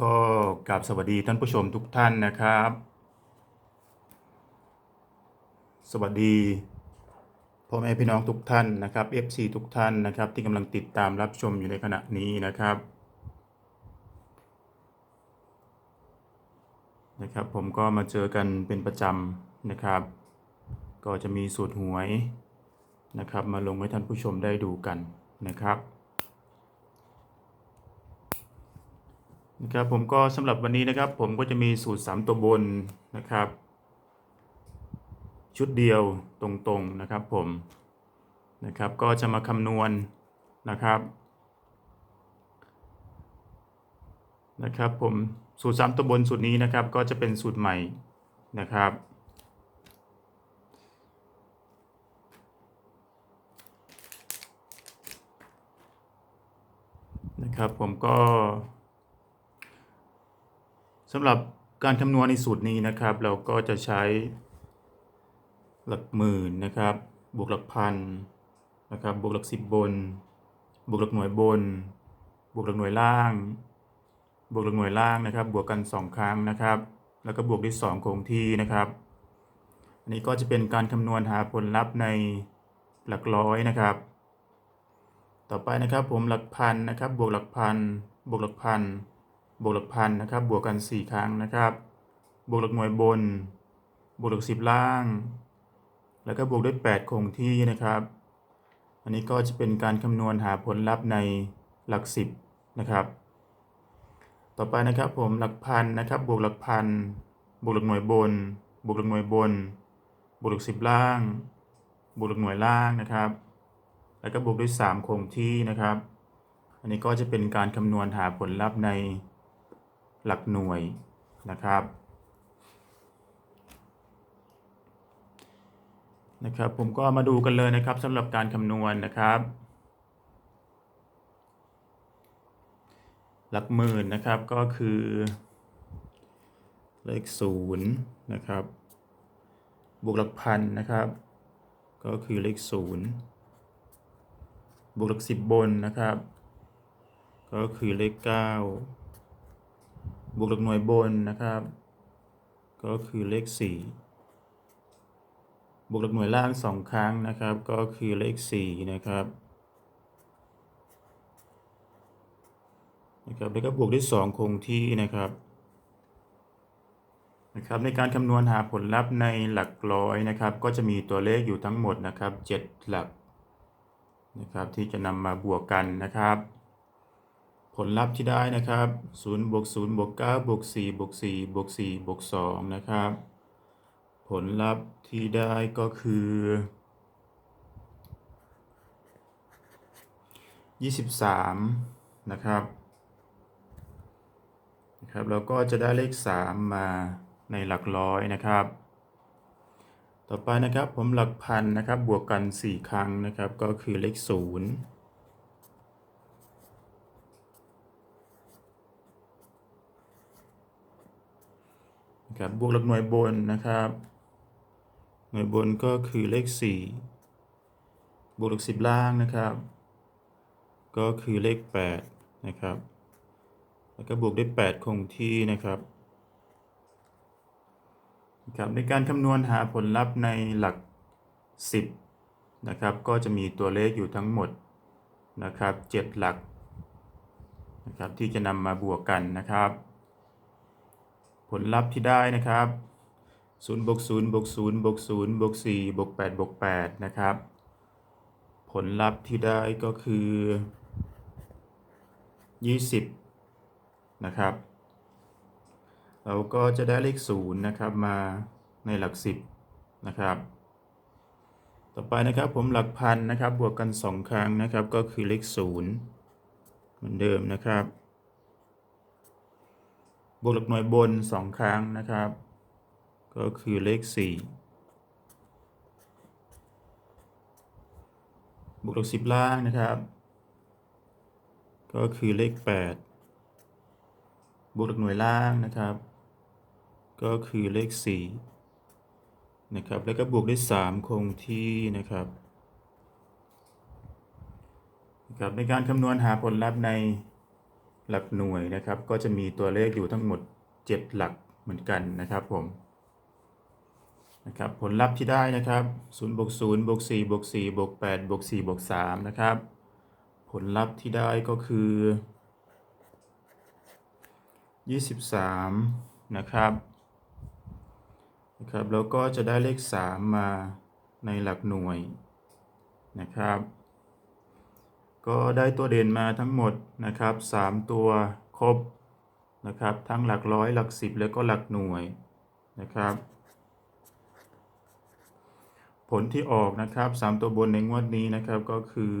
ก็กราบสวัสดีท่านผู้ชมทุกท่านนะครับ สวัสดีพ่อแม่พี่น้องทุกท่านนะครับ FC ทุกท่านนะครับ ที่กำลังติดตามรับชมอยู่ในขณะนี้นะครับนะครับ ผมก็มาเจอกันเป็นประจำนะครับ ก็จะมีสูตรหวยนะครับ มาลงให้ท่านผู้ชมได้ดูกันนะครับ นะครับผมก็สำหรับวันนี้นะครับ ผมก็จะมีสูตร 3 ตัวบนนะครับ ชุดเดียวตรงๆนะครับผมนะครับก็จะมาคำนวณนะครับนะครับผมสูตร 3 ตัวบนสูตรนี้นะครับ ก็จะเป็นสูตรใหม่นะครับนะครับผมก็ สำหรับการคำนวณในสูตรนี้นะครับ เราก็จะใช้หลักหมื่นนะครับ บวกหลักพันนะครับ บวกหลักสิบบน บวกหลักหน่วยบน บวกหลักหน่วยล่าง บวกหลักหน่วยล่างนะครับ บวกกัน 2 ครั้งนะครับ แล้วก็บวกด้วย 2 คงที่นะครับ อันนี้ก็จะเป็นการคำนวณหาผลลัพธ์ในหลักร้อยนะครับ ต่อไปนะครับผมหลักพันนะครับ บวกหลักพัน บวกหลักพัน บวกหลักพันนะครับ บวกกัน 4 ครั้งนะครับ บวกหลักหน่วยบน บวกหลักสิบล่าง แล้วก็บวกด้วย 8 คงที่นะครับ อันนี้ก็จะเป็นการคำนวณหาผลลัพธ์ในหลัก 10 นะครับ ต่อไปนะครับผมหลักพันนะครับ บวกหลักพัน บวกหลักหน่วยบน บวกหลักหน่วยบน บวกหลักสิบล่าง บวกหลักหน่วยล่างนะครับ แล้วก็บวกด้วย 3 คงที่นะครับ อันนี้ก็จะเป็นการคำนวณหาผลลัพธ์ใน หลักหน่วยนะครับนะครับ ผมก็มาดูกันเลยนะครับสำหรับการคำนวณนะครับ หลักหมื่นนะครับก็คือเลขศูนย์นะครับ บวกหลักพันนะครับ ก็คือเลขศูนย์บวกหลักสิบบนนะครับ ก็คือเลขเก้า บวกหลักหน่วยบนนะครับ ก็คือเลขสี่บวกหลักหน่วยล่างสองครั้งนะครับ ก็คือเลขสี่นะครับนะครับแล้วก็บวกด้วยสองคงที่นะครับนะครับในการคำนวณหาผลลัพธ์ในหลักร้อยนะครับ ก็จะมีตัวเลขอยู่ทั้งหมดนะครับเจ็ดหลักนะครับที่จะนำมาบวกกันนะครับ ผลลัพธ์ที่ได้นะครับ0บวก0บวก9บวก4บวก4บวก4บวก2นะครับ ผลลัพธ์ที่ได้ก็คือ 23 นะครับนะครับแล้วก็จะได้เลข 3 มาในหลักร้อยนะครับ ต่อไปนะครับผมหลักพันนะครับบวกกัน 4 ครั้งนะครับ ก็คือเลข 0 ครับบวกหลักหน่วยบนนะครับ หน่วยบนก็คือเลข 4 บวกหลักสิบล่างนะครับ ก็คือเลข 8 นะครับ แล้วก็บวกด้วย 8 คงที่นะครับครับในการคำนวณหาผลลัพธ์ในหลัก 10 นะครับ ก็จะมีตัวเลขอยู่ทั้งหมดนะครับ 7 หลักนะครับที่จะนำมาบวกกันนะครับ ลลัพธ์ที่ได้นะครับ0บวก0บวก0บวก0บวก4บวก8บวก8นะครับ ผลลัพธ์ที่ได้ก็คือ 20 นะครับ เราก็จะได้เลข0นะครับมาในหลัก 10 นะครับ ต่อไปนะครับผมหลักพันนะครับบวกกัน 2 ครั้งนะครับก็คือเลข0เหมือนเดิมนะครับ บวกหลักหน่วยบน 2 ครั้งนะครับ ก็คือเลข 4 บวกหลัก 10 ล่างนะครับ ก็คือเลข 8 บวกหลักหน่วยล่างนะครับ ก็คือเลข 4 นะครับ แล้วก็บวกด้วย 3 คงที่นะครับนะครับในการคำนวณหาผลลัพธ์ใน หลักหน่วยนะครับ ก็จะมีตัวเลขอยู่ทั้งหมด 7 หลักเหมือนกันนะครับผมนะครับผลลัพธ์ที่ได้นะครับ0บวก0บวก4บวก4บวก8บวก4บวก3นะครับ ผลลัพธ์ที่ได้ก็คือ 23 นะครับนะครับ แล้วก็จะได้เลข 3 มาในหลักหน่วยนะครับ ก็ได้ตัวเด่นมาทั้งหมดนะครับ 3 ตัวครบนะครับ ทั้งหลักร้อยหลักสิบแล้วก็หลักหน่วยนะครับ ผลที่ออกนะครับ 3 ตัวบนในงวดนี้นะครับก็คือ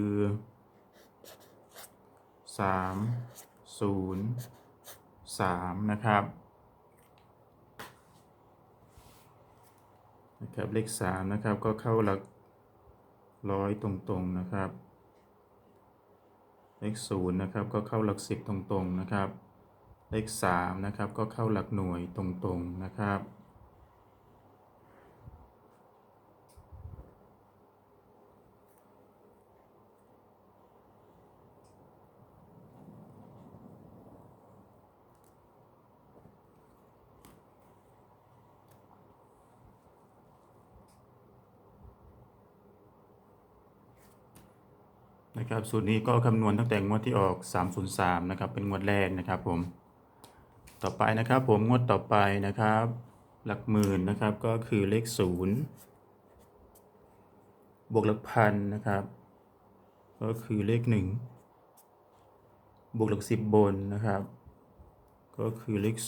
3 0 3 นะครับนะครับเลข3นะครับก็เข้าหลักร้อยตรงๆนะครับ เลข0นะครับก็เข้าหลัก 10 ตรงๆนะครับ เลข3นะครับก็เข้าหลักหน่วยตรงๆนะครับ นะครับสูตรนี้ก็คำนวณตั้งแต่งวดที่ออก 303 นะครับ เป็นงวดแรกนะครับผม ต่อไปนะครับผมงวดต่อไปนะครับ หลักหมื่นนะครับก็คือเลข 0 บวกหลักพันนะครับ ก็คือเลข 1 บวกหลักสิบบนนะครับ ก็คือเลข 0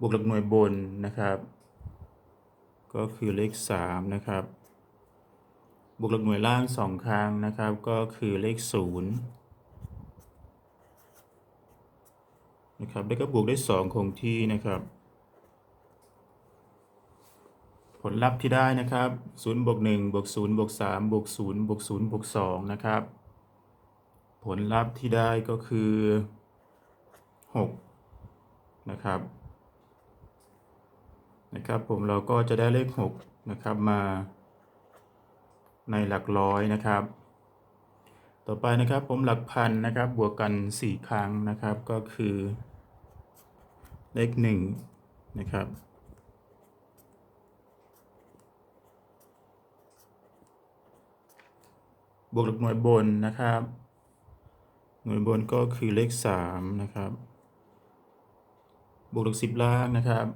บวกหลักหน่วยบนนะครับ ก็คือเลข 3 นะครับ บวกหลักหน่วยล่างสองครั้งนะครับ ก็คือเลขศูนย์นะครับแล้วก็บวกได้สองคงที่นะครับ ผลลัพธ์ที่ได้นะครับศูนย์บวกหนึ่งบวกศูนย์บวกสามบวกศูนย์บวกศูนย์บวกสองนะครับ ผลลัพธ์ที่ได้ก็คือหกนะครับนะครับผมเราก็จะได้เลขหกนะครับมา ในหลักร้อยนะครับ ต่อไปนะครับผมหลักพันนะครับบวกกัน 4 ครั้งนะครับก็คือเลข1นะครับบวกหลักหน่วยบนนะครับ หน่วยบนก็คือเลข 3 นะครับ บวกหลัก10ล่างนะครับ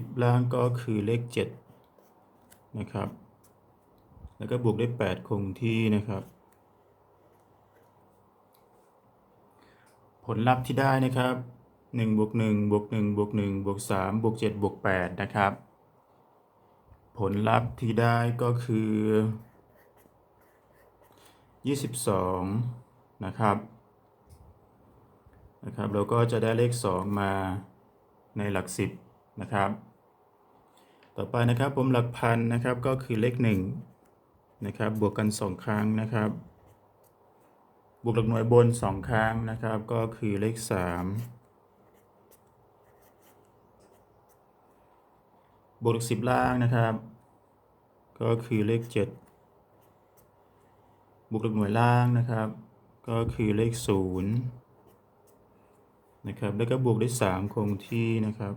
10ล่างก็คือเลข 7 นะครับ แล้วก็บวกได้ 8 คงที่นะครับ ผลลัพธ์ที่ได้นะครับ1บวก1บวก1บวก1บวก3บวก7บวก8นะครับ ผลลัพธ์ที่ได้ก็คือ 22 นะครับนะครับ เราก็จะได้เลข 2 มาในหลัก 10 นะครับ ต่อไปนะครับผมหลักพันนะครับก็คือเลข1นะครับบวกกัน 2 ครั้งนะครับ บวกหลักหน่วยบน 2 ครั้งนะครับ ก็คือเลข 3 บวกหลัก10ล่างนะครับ ก็คือเลข 7 บวกหลักหน่วยล่างนะครับ ก็คือเลข0นะครับแล้วก็บวกด้วย 3 คงที่นะครับ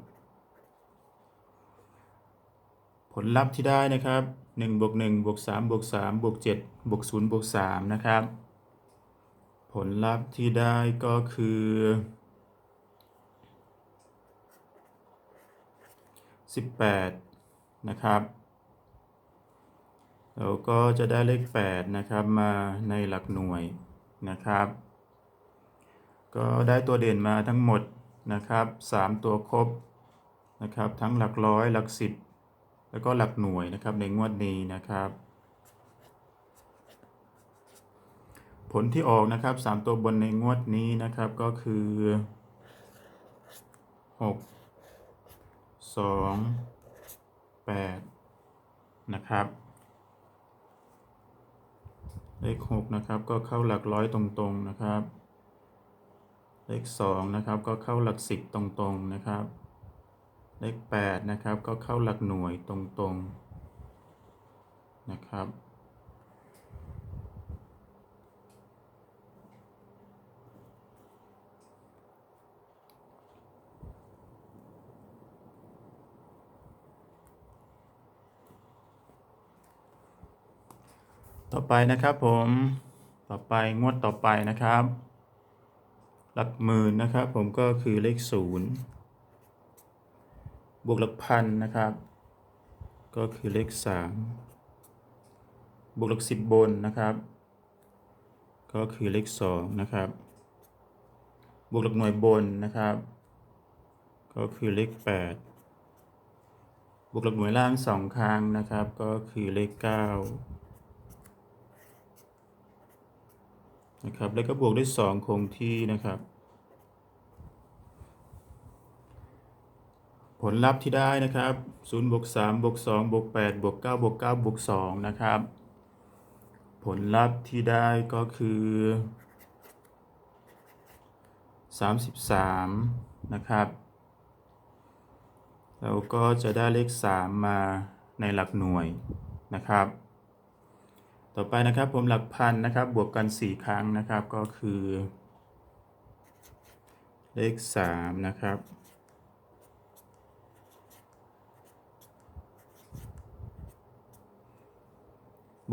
ผลลัพธ์ที่ได้นะครับ1บวก1บวก3บวก3บวก7บวก0บวก3นะครับ ผลลัพธ์ที่ได้ก็คือ18นะครับเราก็จะได้เลข 8 นะครับมาในหลักหน่วยนะครับ ก็ได้ตัวเด่นมาทั้งหมดนะครับ 3 ตัวครบนะครับ ทั้งหลักร้อยหลักสิบ แล้วก็หลักหน่วยนะครับในงวดนี้นะครับ ผลที่ออกนะครับ 3 ตัวบนในงวดนี้นะครับก็คือ 6 2 8 นะครับเลข6นะครับก็เข้าหลักร้อยตรงๆนะครับ เลข2นะครับก็เข้าหลักสิบตรงๆนะครับ เลข8นะครับก็เข้าหลักหน่วยตรงๆนะครับ ต่อไปนะครับผมต่อไปงวดต่อไปนะครับ หลักหมื่นนะครับผมก็คือเลขศูนย์ บวกหลักพันนะครับ ก็คือเลขสามบวกหลักสิบบนนะครับ ก็คือเลขสองนะครับ บวกหลักหน่วยบนนะครับ ก็คือเลขแปดบวกหลักหน่วยล่างสองครั้งนะครับ ก็คือเลขเก้านะครับ แล้วก็บวกด้วยสองคงที่นะครับ ผลลัพธ์ที่ได้นะครับ0บวก3บวก2บวก8บวก9บวก9บวก2นะครับ ผลลัพธ์ที่ได้ก็คือ 33 นะครับแล้วก็จะได้เลข 3 มาในหลักหน่วยนะครับ ต่อไปนะครับผมหลักพันนะครับบวกกัน 4 ครั้งนะครับก็คือ เลข 3 นะครับ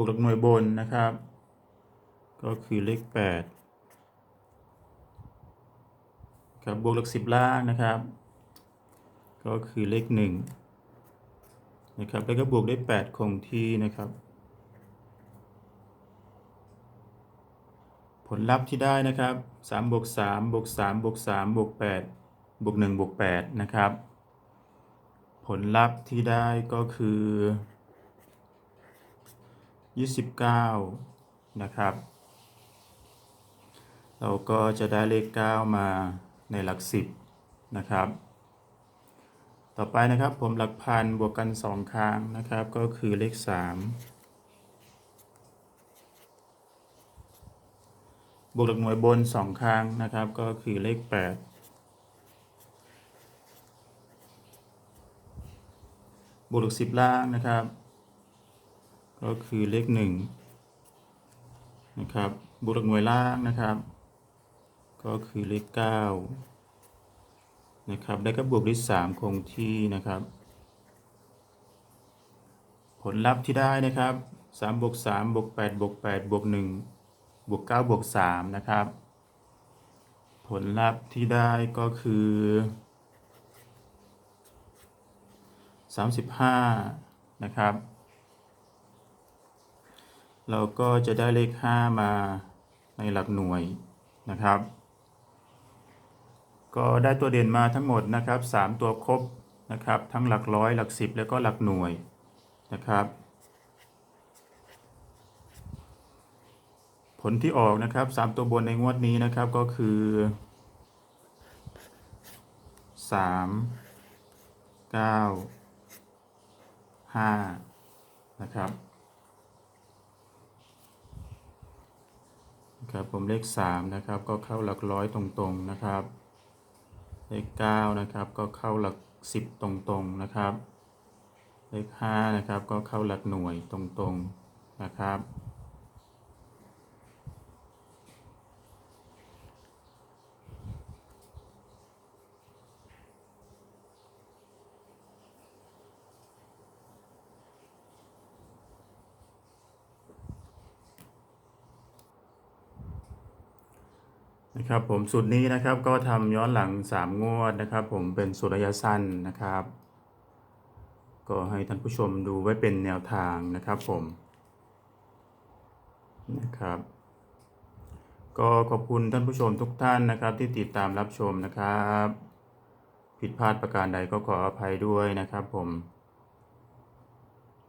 วกหลักหน่วยบนนะครับ ก็คือเลข8ครับบวกหลัก10ล่างนะครับ ก็คือเลข1นะครับแล้วก็บวกได้ 8 คงที่นะครับ ผลลัพธ์ที่ได้นะครับ3บวก3บวก3บวก3บวก8บวก1บวก8นะครับ ผลลัพธ์ที่ได้ก็คือ 29 นะครับ เราก็จะได้เลข 9 มาในหลัก 10 นะครับ ต่อไปนะครับผมหลักพันบวกกัน 2 ครั้งนะครับ ก็คือเลข 3บวกหลักหน่วยบน 2 ครั้งนะครับ ก็คือเลข 8 บวกหลัก 10 ล่างนะครับ ก็คือเลข1นะครับบวกหลักหน่วยล่างนะครับ ก็คือเลข9นะครับแล้วก็บวกด้วย3คงที่นะครับ ผลลัพธ์ที่ได้นะครับ3บวก3บวก8บวก8บวก1บวก9บวก3นะครับ ผลลัพธ์ที่ได้ก็คือ35นะครับ เราก็จะได้เลข 5 มาในหลักหน่วยนะครับ ก็ได้ตัวเด่นมาทั้งหมดนะครับ 3 ตัวครบนะครับ ทั้งหลักร้อยหลักสิบแล้วก็หลักหน่วยนะครับ ผลที่ออกนะครับ 3 ตัวบนในงวดนี้นะครับก็คือ 3 9 5 นะครับ ครับผมเลข 3 นะครับ ก็เข้าหลักร้อยตรงๆนะครับ เลข 9 นะครับ ก็เข้าหลัก 10 ตรงๆนะครับ เลข 5 นะครับ ก็เข้าหลักหน่วยตรงๆนะครับ ครับผมสูตรนี้นะครับก็ทำย้อนหลัง 3 งวดนะครับ ผมเป็นสูตรระยะสั้นนะครับ ก็ให้ท่านผู้ชมดูไว้เป็นแนวทางนะครับผมนะครับ ก็ขอบคุณท่านผู้ชมทุกท่านนะครับ ที่ติดตามรับชมนะครับ ผิดพลาดประการใดก็ขออภัยด้วยนะครับผม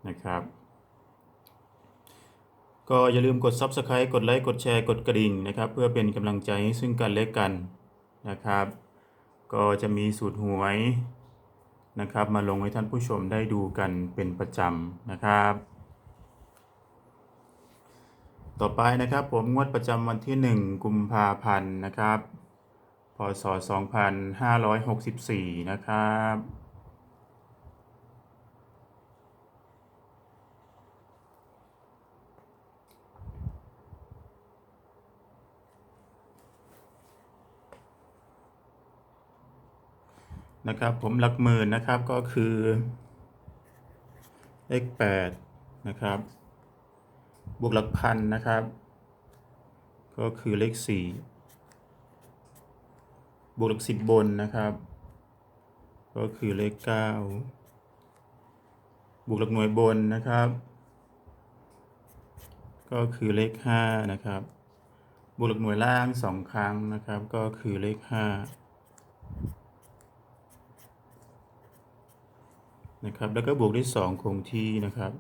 นะครับ ก็อย่าลืมกด Subscribe กดไลค์ กดแชร์ กดกระดิ่งนะครับ เพื่อเป็นกำลังใจให้ซึ่งกันและกันนะครับ ก็จะมีสูตรหวยนะครับ มาลงให้ท่านผู้ชมได้ดูกันเป็นประจำนะครับ ต่อไปนะครับผมงวดประจำวันที่ 1 กุมภาพันธ์นะครับพศ2564 นะครับ นะครับ ผมหลักหมื่นนะครับก็คือเลข8นะครับ บวกหลักพันนะครับ ก็คือเลขสี่บวกหลักสิบบนนะครับ ก็คือเลขเก้าบวกหลักหน่วยบนนะครับ ก็คือเลขห้านะครับ บวกหลักหน่วยล่างสองครั้งนะครับ ก็คือเลขห้า นะครับ แล้วก็บวกด้วยสองคงที่นะครับ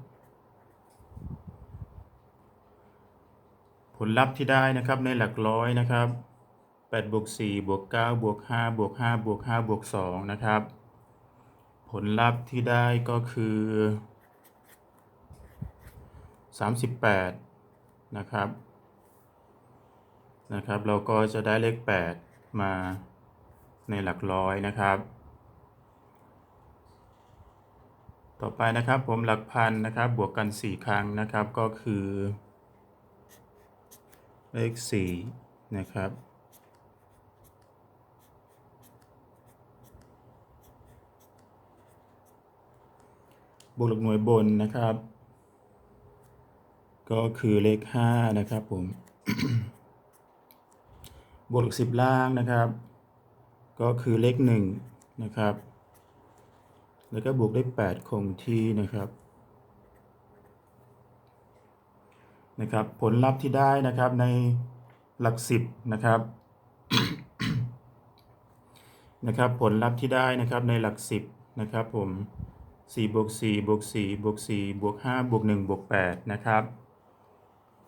ผลลัพธ์ที่ได้นะครับในหลักร้อยนะครับ8บวก4บวก9บวก5บวก5บวก5บวก2นะครับ ผลลัพธ์ที่ได้ก็คือ 38 นะครับ นะครับ เราก็จะได้เลข 8 มาในหลักร้อยนะครับ ต่อไปนะครับผมหลักพันนะครับบวกกัน 4 ครั้งนะครับก็คือ เลข4นะครับ บวกหลักหน่วยบนนะครับ ก็คือเลข 5 นะครับผม บวกหลักสิบล่างนะครับ ก็คือเลข 1 นะครับ แล้วก็บวกได้ 8 คงที่นะครับนะครับ ผลลัพธ์ที่ได้นะครับในหลักสิบนะครับนะครับ ผลลัพธ์ที่ได้นะครับในหลักสิบนะครับ ผม4บวก4บวก4บวก4บวก5บวก1บวก8นะครับ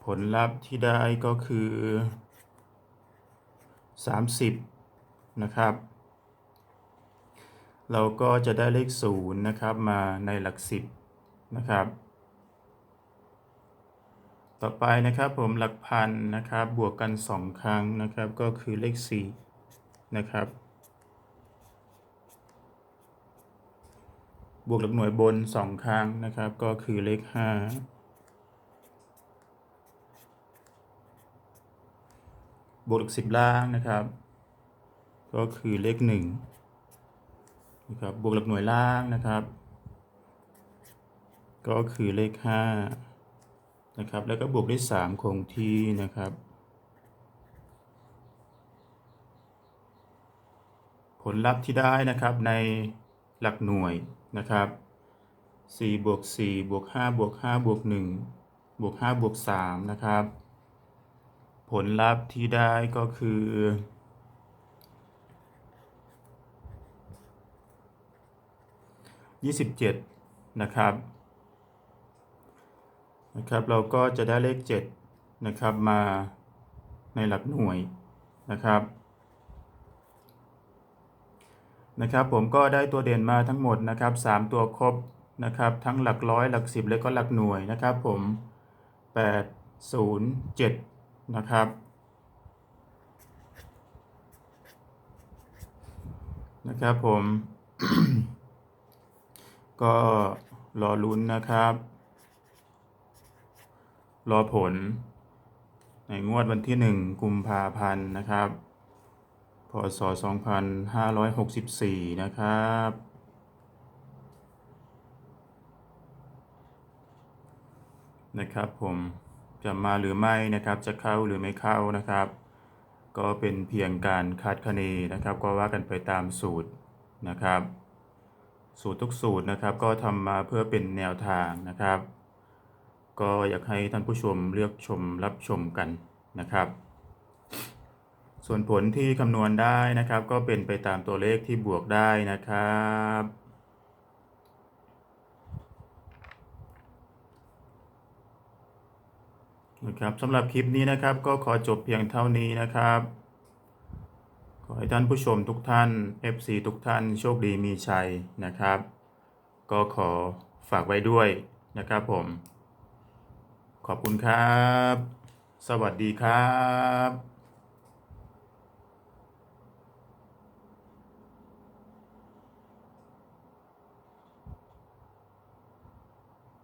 ผลลัพธ์ที่ได้ก็คือ 30 นะครับ เราก็จะได้เลข0นะครับมาในหลักสิบนะครับ ต่อไปนะครับผมหลักพันนะครับบวกกัน 2 ครั้งนะครับก็คือเลข4นะครับ บวกหลักหน่วยบน 2 ครั้งนะครับก็คือเลข 5บวกหลักสิบล่างนะครับ ก็คือเลข1น นะครับบวกหลักหน่วยล่างนะครับ ก็คือเลข5นะครับแล้วก็บวกด้วย3คงที่นะครับ ผลลัพธ์ที่ได้นะครับในหลักหน่วยนะครับ4บวก4บวก5บวก5บวก1บวก5บวก3นะครับ ผลลัพธ์ที่ได้ก็คือ 27 นะครับนะครับ เราก็จะได้เลข 7 นะครับมาในหลักหน่วยนะครับนะครับผมก็ได้ตัวเด่นมาทั้งหมดนะครับ 3 ตัวครบนะครับ ทั้งหลักร้อยหลักสิบและก็หลักหน่วยนะครับผม 8 0 7 นะครับนะครับผม ก็รอลุ้นนะครับ รอผล ในงวดวันที่1กุมภาพันธ์นะครับ พศ 2564 นะครับนะครับผมจะมาหรือไม่นะครับจะเข้าหรือไม่เข้านะครับ ก็เป็นเพียงการคาดคะเนนะครับ ก็ว่ากันไปตามสูตรนะครับ สูตรทุกสูตรนะครับ ก็ทำมาเพื่อเป็นแนวทางนะครับ ก็อยากให้ท่านผู้ชมเลือกชมรับชมกันนะครับ ส่วนผลที่คำนวณได้นะครับ ก็เป็นไปตามตัวเลขที่บวกได้นะครับนะครับสำหรับคลิปนี้นะครับก็ขอจบเพียงเท่านี้นะครับ อให้ท่านผู้ชมทุกท่าน FC ทุกท่านโชคดีมีชัยนะครับ ก็ขอฝากไว้ด้วยนะครับผม ขอบคุณครับ สวัสดีครับ